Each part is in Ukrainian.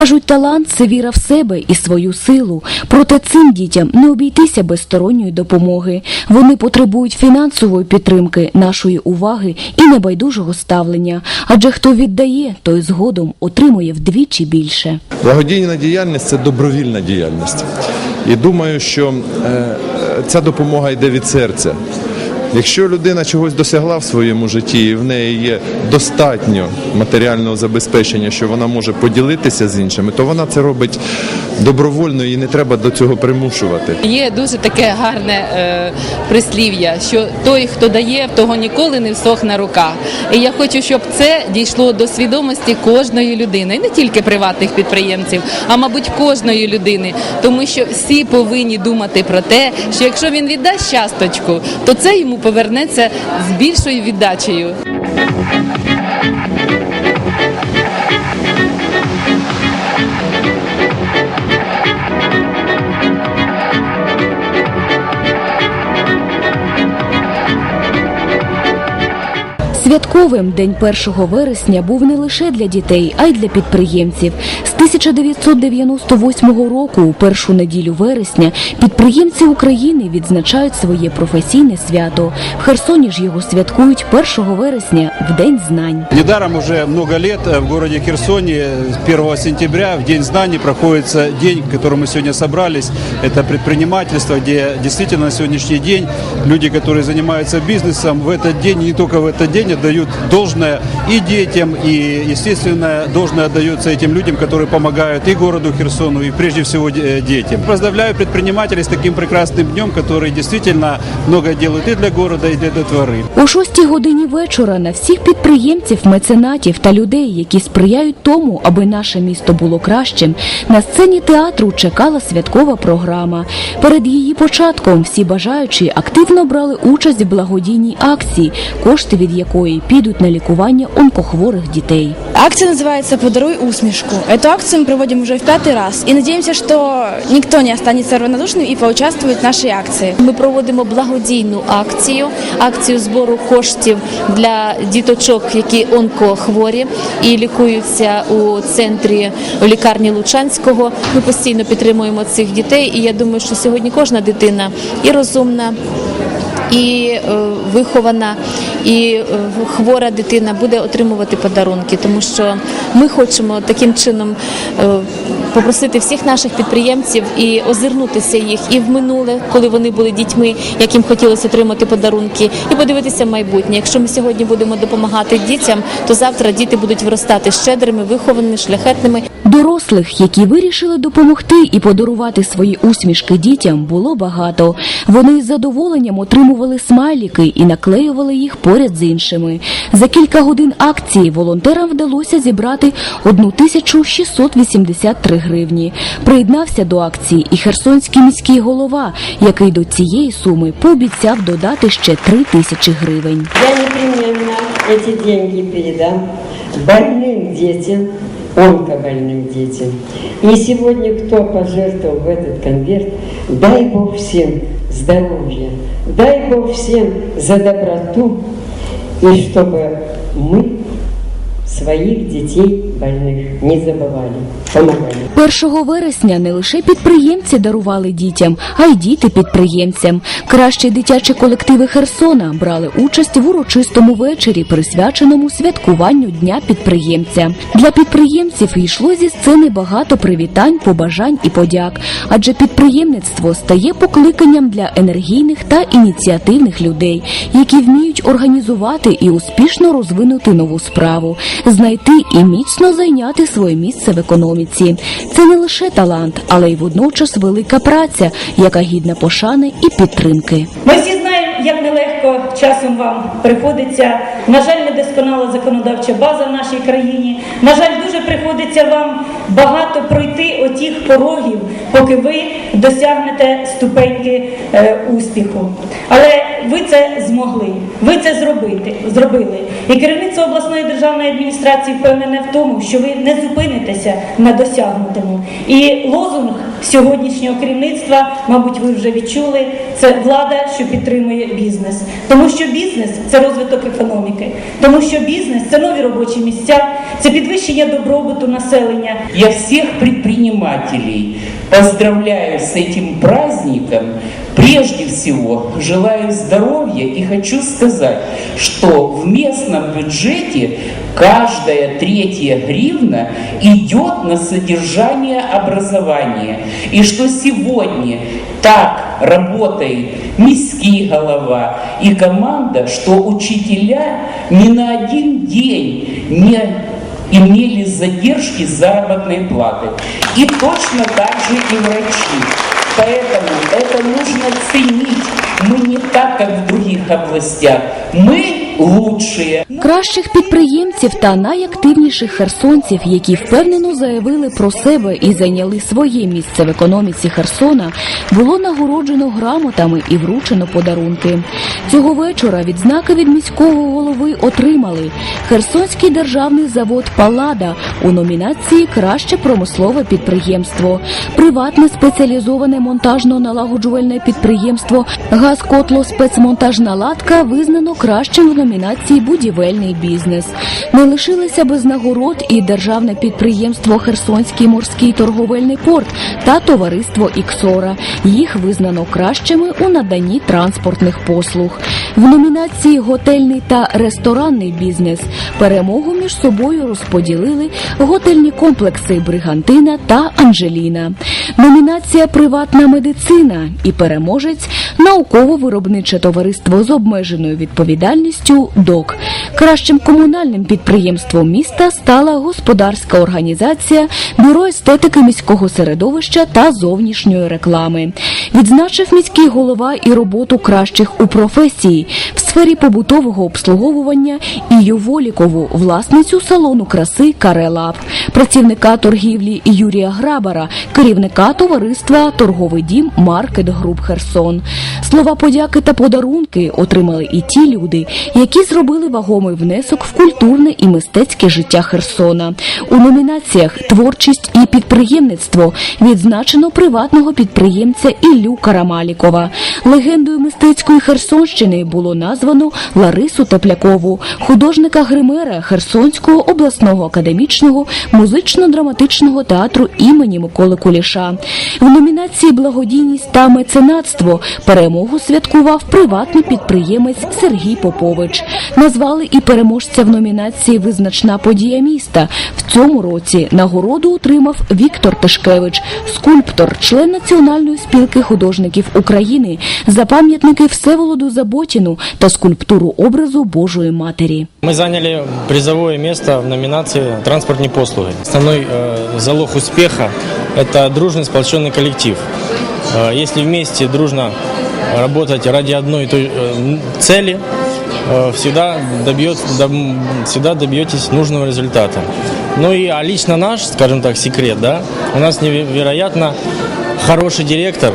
Кажуть, талант це віра в себе і свою силу. Проте цим дітям не обійтися без сторонньої допомоги. Вони потребують фінансової підтримки, нашої уваги і небайдужого ставлення. Адже хто віддає, той згодом отримує вдвічі більше. Благодійна діяльність це добровільна діяльність. І думаю, що е, ця допомога йде від серця. Якщо людина чогось досягла в своєму житті, і в неї є достатньо матеріального забезпечення, що вона може поділитися з іншими, то вона це робить добровольно і не треба до цього примушувати. Є дуже таке гарне е, прислів'я, що той, хто дає, того ніколи не всохне рука. І я хочу, щоб це дійшло до свідомості кожної людини, не тільки приватних підприємців, а мабуть кожної людини. Тому що всі повинні думати про те, що якщо він віддасть часточку, то це йому повернеться з більшою віддачею. Святковим день 1 вересня був не лише для дітей, а й для підприємців. З 1998 року, у першу неділю вересня, підприємці України відзначають своє професійне свято. В Херсоні ж його святкують 1 вересня в День знань. Недаром уже много лет в городе Херсоне 1 сентября в День знаний проходится день, в котором мы сегодня собрались. Это предпринимательство, где действительно на сегодняшний день люди, которые занимаются бизнесом, в этот день, и не только в этот день, отдают должное и детям, и, естественно, должное отдается этим людям, которые помогают и городу Херсону, и прежде всего э, детям. Поздравляю предпринимателей с таким прекрасным днем, которые действительно много делают и для города, и для детворы. О 6 годині вечора на всіх підприємців, меценатів та людей, які сприяють тому, аби наше місто було кращим, на сцені театру чекала святкова програма. Перед її початком всі бажаючі активно брали участь в благодійній акції, кошти від якої підуть на лікування онкохворих дітей. Акция называется «Подаруй усмешку». Эту акцию мы проводим уже в пятый раз и надеемся, что никто не останется равнодушным и поучаствует в нашей акции. Ми проводимо благодійну акцію, акцію збору коштів для діточок, які онкохворі і лікуються у центрі у лікарні Лучанського. Ми постійно підтримуємо цих дітей, і я думаю, що сьогодні кожна дитина і розумна. І е, вихована, і е, хвора дитина буде отримувати подарунки, тому що ми хочемо таким чином е, попросити всіх наших підприємців і озирнутися їх і в минуле, коли вони були дітьми, як їм хотілося отримати подарунки, і подивитися майбутнє. Якщо ми сьогодні будемо допомагати дітям, то завтра діти будуть виростати щедрими, вихованими, шляхетними. Дорослих, які вирішили допомогти і подарувати свої усмішки дітям, було багато. Вони з задоволенням отримували смайліки і наклеювали їх поряд з іншими. За кілька годин акції волонтерам вдалося зібрати 1683 гривні. Приєднався до акції і херсонський міський голова, який до цієї суми пообіцяв додати ще 3 тисячі гривень. Я непременно эти деньги передам больным детям, онкобольным детям. И сегодня кто пожертвовал в этот конверт, дай Бог всем здоровья, дай Бог всем за доброту, и чтобы мы своих детей больных не забывали, помогали. 1 вересня не лише підприємці дарували дітям, а й діти підприємцям. Кращі дитячі колективи Херсона брали участь в урочистому вечорі, присвяченому святкуванню Дня підприємця. Для підприємців йшло зі сцени багато привітань, побажань і подяк, адже підприємництво стає покликанням для енергійних та ініціативних людей, які вміють організувати і успішно розвинути нову справу, знайти і міцно зайняти своє місце в економіці. Це не лише талант, але й водночас велика праця, яка гідна пошани і підтримки. Ми всі знаємо, як нелегко часом вам приходиться. На жаль, недосконала законодавча база в нашій країні. На жаль, дуже приходиться вам багато пройти отіх порогів, поки ви досягнете ступеньки е, успіху. Але ви це змогли, ви це зробити, зробили. І керівництво обласної державної адміністрації впевнене в тому, що ви не зупинитеся на досягнутому. І лозунг сьогоднішнього керівництва, мабуть, ви вже відчули, це влада, що підтримує бізнес. Тому що бізнес це розвиток економіки, тому що бізнес це нові робочі місця, це підвищення добробуту населення. Я всех предпринимателей поздравляю с этим праздником. Прежде всего желаю здоровья и хочу сказать, что в местном бюджете каждая третья гривна идет на содержание образования. И что сегодня так работает миски голова и команда, что учителя ни на один день не имели задержки заработной платы. И точно так же и врачи. Поэтому это нужно ценить. Мы не так, как в других областях. Мы лучшие. Кращих підприємців та найактивніших херсонців, які впевнено заявили про себе і зайняли своє місце в економіці Херсона, було нагороджено грамотами і вручено подарунки. Цього вечора відзнаки від міського голови отримали Херсонський державний завод Палада у номінації Краще промислове підприємство, приватне спеціалізоване монтажно-налагоджувальне підприємство Газкотло спецмонтажна латка визнано кращим в номінації Будівельний бізнес. Не лишилися без нагород і державне підприємство Херсонський морський торговельний порт та товариство Іксора. Їх визнано кращими у наданні транспортних послуг. В номінації Готельний та ресторанний бізнес перемогу між собою розподілили готельні комплекси Бригантина та Анжеліна. Номінація Приватна медицина і переможець науково-виробниче товариство з обмеженою відповідальністю ДОК. Кращим комунальним підприємством міста стала господарська організація Бюро естетики міського середовища та зовнішньої реклами. Відзначив міський голова і роботу кращих у професії в сфері побутового обслуговування і Волікову, власницю салону краси Карелаб, працівника торгівлі Юрія Грабара, керівника товариства Торговий дім Маркет Груп Херсон. Слова подяки та подарунки отримали і ті люди, які зробили вагомий внесок в культурне і мистецьке життя Херсона. У номінаціях Творчість і підприємництво відзначено приватного підприємця Іллю Карамалікова. Легендою мистецької Херсонщини було названо Ларису Теплякову, художника гримера Херсонського обласного академічного музично-драматичного театру імені Миколи Куліша. В номінації Благодійність та меценатство перемогу святкував приватний підприємець Сергій Попович. Назвали і переможця в номінації Визначна подія міста. В цьому році нагороду отримав Віктор Тишкевич, скульптор, член Національної спілки художників України за пам'ятники Всеволоду Заботіну та скульптуру образу Божої Матері. Мы заняли призовое место в номинации «Транспортные послуги». Основной э, залог успеха – это дружный сплоченный коллектив. Э, если вместе дружно работать ради одной и той э, м, цели, э, всегда, добьет, дом- всегда добьетесь нужного результата. Ну и а лично наш, скажем так, секрет, да, у нас невероятно хороший директор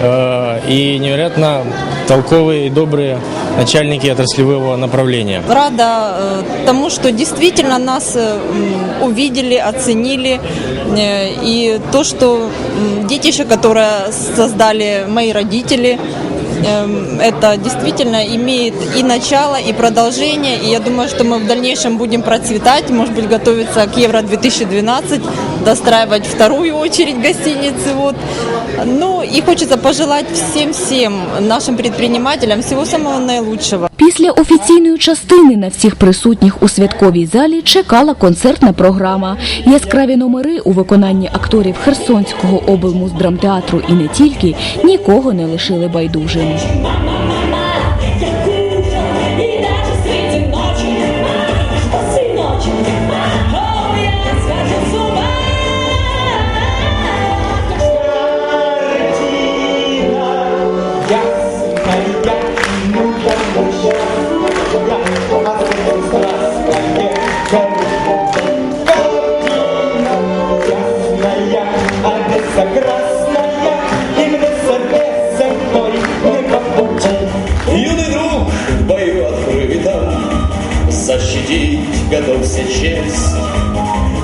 э, и невероятно толковые и добрые начальники отраслевого направления. Рада э, тому, что действительно нас э, увидели, оценили. э, И то, что детище, которое создали мои родители, эм, это действительно имеет и начало, и продолжение. И я думаю, что мы в дальнейшем будем процветать, может быть, готовиться к Евро-2012, достраивать вторую очередь гостиницы. Вот. Ну и хочется пожелать всем-всем нашим предпринимателям всего самого наилучшего. Після офіційної частини на всіх присутніх у святковій залі чекала концертна програма. Яскраві номери у виконанні акторів Херсонського облмуздрамтеатру і не тільки нікого не лишили байдужим.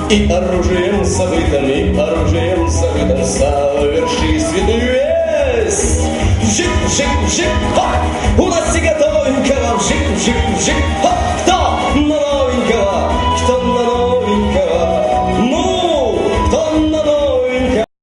И оружием забытым, и оружием забытым Соверши святую весть Жик, жик, жик, хоп! У нас и готовим к вам Жик, жик, жик, хоп!